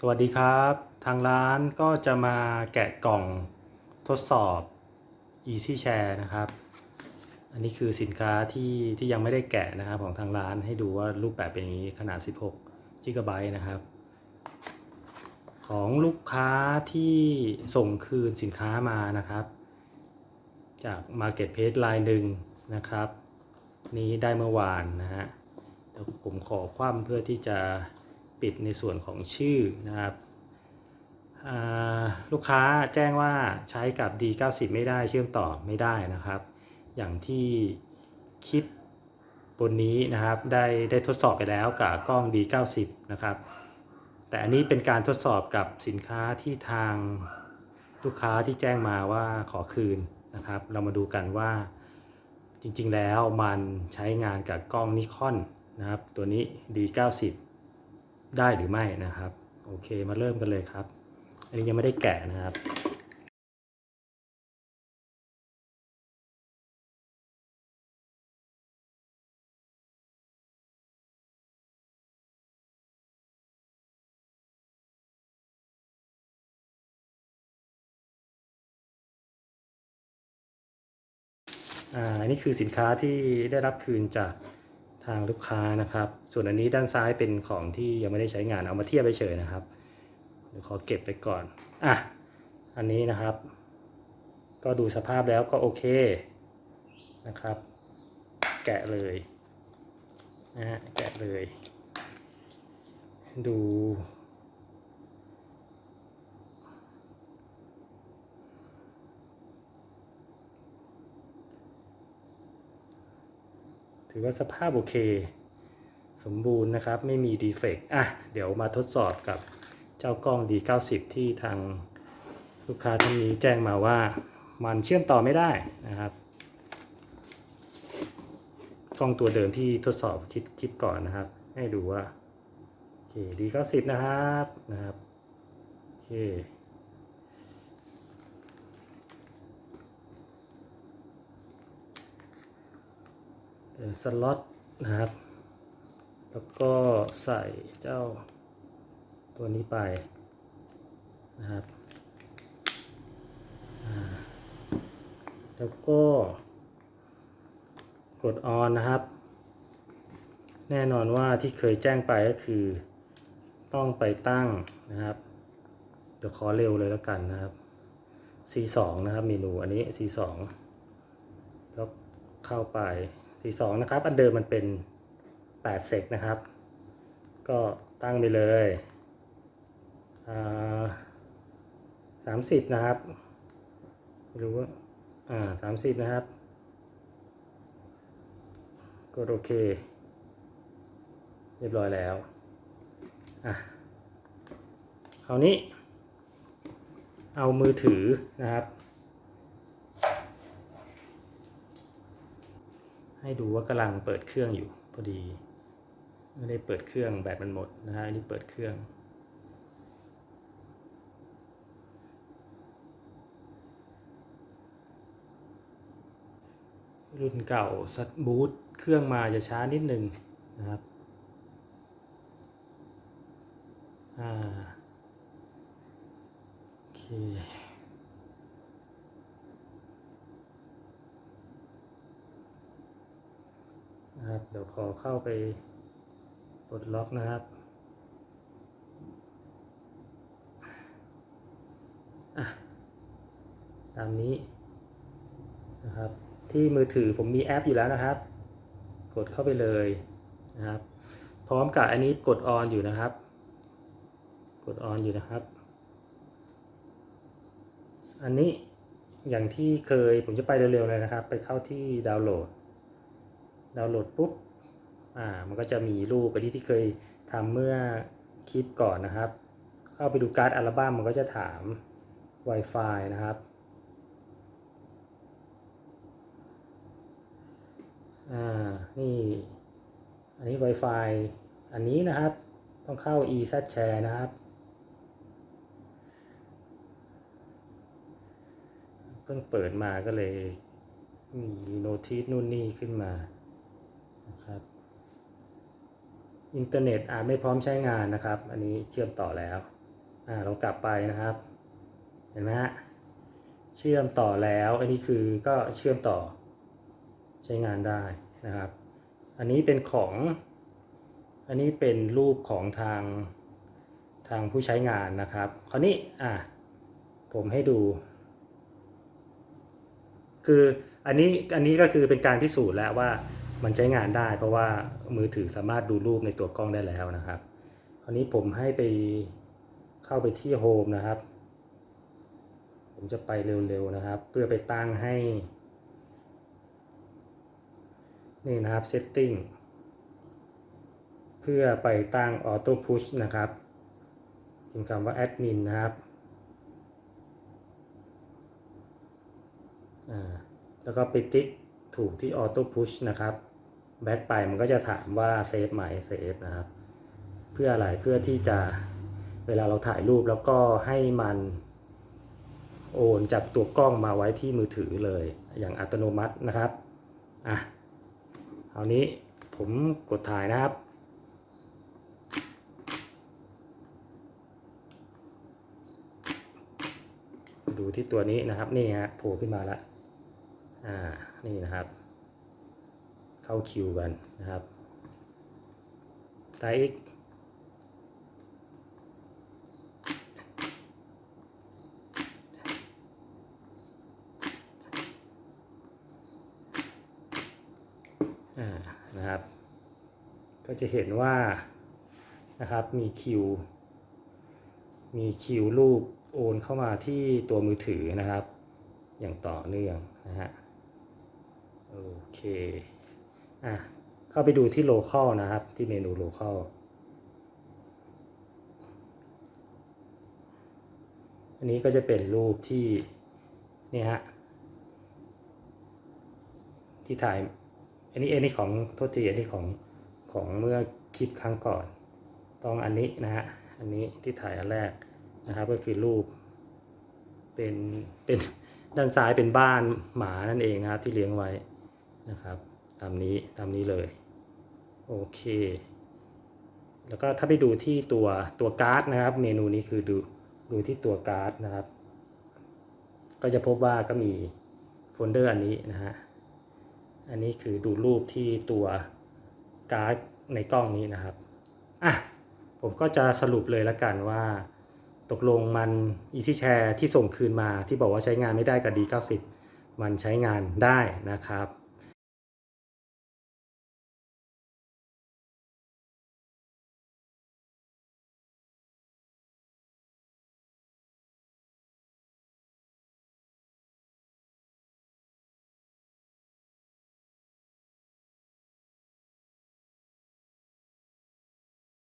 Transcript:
สวัสดีครับ ทางร้านก็จะมาแกะกล่องทดสอบ Easy Share นะครับ อันนี้คือสินค้าที่ที่ยังไม่ได้แกะนะครับของทางร้านให้ดูว่ารูปแบบเป็นอย่างนี้ขนาด 16 g b นะครับ ของลูกค้าที่ส่งคืนสินค้ามานะครับ จาก Marketplace รายหนึ่งนะครับ นี้ได้เมื่อวานนะฮะผมขอคว่ำเพื่อที่จะ ปิดในส่วนของชื่อนะครับลูกค้าแจ้งว่าใช้กับ D90 ไม่ได้เชื่อมต่อไม่ได้นะครับ อย่างที่คลิปบนนี้นะครับได้ได้ทดสอบไปแล้วกับกล้อง D90 นะครับ แต่อันนี้เป็นการทดสอบกับสินค้าที่ทางลูกค้าที่แจ้งมาว่าขอคืนนะครับ เรามาดูกันว่าจริงๆแล้วมันใช้งานกับกล้องนิคอนนะครับ ตัวนี้ D90 ได้หรือไม่นะครับ โอเคมาเริ่มกันเลยครับ อันนี้ยังไม่ได้แกะนะครับอ่าอันนี้คือสินค้าที่ได้รับคืนจาก ทางลูกค้านะครับ ส่วนอันนี้ด้านซ้ายเป็นของที่ยังไม่ได้ใช้งานเอามาเทียบไปเฉยนะครับเดี๋ยวขอเก็บไปก่อนอะอันนี้นะครับ ก็ดูสภาพแล้วก็โอเคนะครับ แกะเลยนะฮะแกะเลย ดู ถือว่าสภาพโอเค สมบูรณ์นะครับ ไม่มีดีเฟกต์อะ เดี๋ยวมาทดสอบกับเจ้ากล้อง D90 ที่ทางลูกค้าท่านนี้แจ้งมาว่ามันเชื่อมต่อไม่ได้นะครับ กล้องตัวเดิมที่ทดสอบคลิปคลิปก่อนนะครับ ให้ดูว่าโอเค D90 นะครับนะครับโอเค เดี๋ยว สล็อตนะครับ แล้วก็ใส่เจ้าตัวนี้ไปนะครับแล้วก็กดออนนะครับ แน่นอนว่าที่เคยแจ้งไปก็คือ ต้องไปตั้งนะครับ เดี๋ยวขอเร็วเลยแล้วกันนะครับ C2 นะครับเมนูอันนี้ C2 แล้วเข้าไป C2 นะครับ อันเดิมมันเป็น 8 เซกนะครับ ก็ตั้งไปเลยสามสิบนะครับไม่รู้ว่าอ่าสามสิบนะครับ กดโอเค เรียบร้อยแล้ว อะคราวนี้ เอามือถือนะครับ ให้ดูว่ากำลังเปิดเครื่องอยู่พอดี ไม่ได้เปิดเครื่องแบตมันหมดนะฮะอันนี้เปิดเครื่อง รุ่นเก่าสัตบูทเครื่องมาจะช้านิดนึงนะครับอ่าโอเค นะครับ เดี๋ยวขอเข้าไปปลดล็อกนะครับตามนี้นะครับ ที่มือถือผมมีแอปอยู่แล้วนะครับ กดเข้าไปเลยนะครับ พร้อมกับอันนี้กดออนอยู่นะครับ กดออนอยู่นะครับ อันนี้อย่างที่เคยผมจะไปเร็วๆเลยนะครับ ไปเข้าที่ดาวน์โหลด ดาวน์โหลดปุ๊บอ่ามันก็จะมีรูปไปที่ที่เคยทำเมื่อคลิปก่อนนะครับ เข้าไปดูการ์ดอัลบั้มมันก็จะถาม Wi-Fi นะครับอ่านี่อันนี้ Wi-Fi อันนี้นะครับต้องเข้า EZ Share นะครับ เพิ่งเปิดมาก็เลยมีโน้ติสนู่นนี่ขึ้นมา นะครับ อินเทอร์เน็ตอาจไม่พร้อมใช้งานนะครับ อันนี้เชื่อมต่อแล้ว อ่าเรากลับไปนะครับ เห็นไหมฮะ เชื่อมต่อแล้ว อันนี้คือก็เชื่อมต่อใช้งานได้นะครับ อันนี้เป็นของ อันนี้เป็นรูปของทางทางผู้ใช้งานนะครับ คราวนี้ อะผมให้ดู คืออันนี้อันนี้ก็คือเป็นการพิสูจน์แล้วว่า มันใช้งานได้ เพราะว่ามือถือสามารถดูรูปในตัวกล้องได้แล้วนะครับ คราวนี้ผมให้ไปเข้าไปที่โฮมนะครับ ผมจะไปเร็วๆนะครับ เพื่อไปตั้งให้ นี่นะครับ setting เพื่อไปตั้ง auto push นะครับพิมพ์คำว่า admin นะครับแล้วก็ไปติ๊กถูกที่ auto push นะครับ แบ็กไปมันก็จะถามว่าเซฟไหมเซฟนะครับ เพื่ออะไรเพื่อที่จะเวลาเราถ่ายรูปแล้วก็ให้มันโอนจากตัวกล้องมาไว้ที่มือถือเลยอย่างอัตโนมัตินะครับอะคราวนี้ผมกดถ่ายนะครับ ดูที่ตัวนี้นะครับนี่ฮะโผล่ขึ้นมาแล้วอ่านี่นะครับ เข้าคิวกันนะครับตายอีกนะครับ ก็จะเห็นว่านะครับมีคิว มีคิวรูปโอนเข้ามาที่ตัวมือถือนะครับ อย่างต่อเนื่องนะฮะโอเค อะเข้าไปดูที่ local นะครับ ที่เมนู local อันนี้ก็จะเป็นรูปที่นี่ฮะที่ถ่าย อันนี้อันนี้ของโทษทีอันนี้ของของเมื่อคลิปครั้งก่อน ต้องอันนี้นะฮะ อันนี้ที่ถ่ายอันแรกนะครับก็คือรูป เป็นเป็นด้านซ้ายเป็นบ้านหมานั่นเองนะครับที่เลี้ยงไว้นะครับ ตามนี้ตามนี้เลยโอเค แล้วก็ถ้าไปดูที่ตัวตัวการ์ดนะครับ เมนูนี้คือดูดูที่ตัวการ์ดนะครับ ก็จะพบว่าก็มีโฟลเดอร์อันนี้นะฮะอันนี้คือดูรูปที่ตัวการ์ดในกล้องนี้นะครับอะผมก็จะสรุปเลยละกันว่า ตกลงมัน Easy Share ที่ส่งคืนมาที่บอกว่าใช้งานไม่ได้กับ D90 มันใช้งานได้นะครับ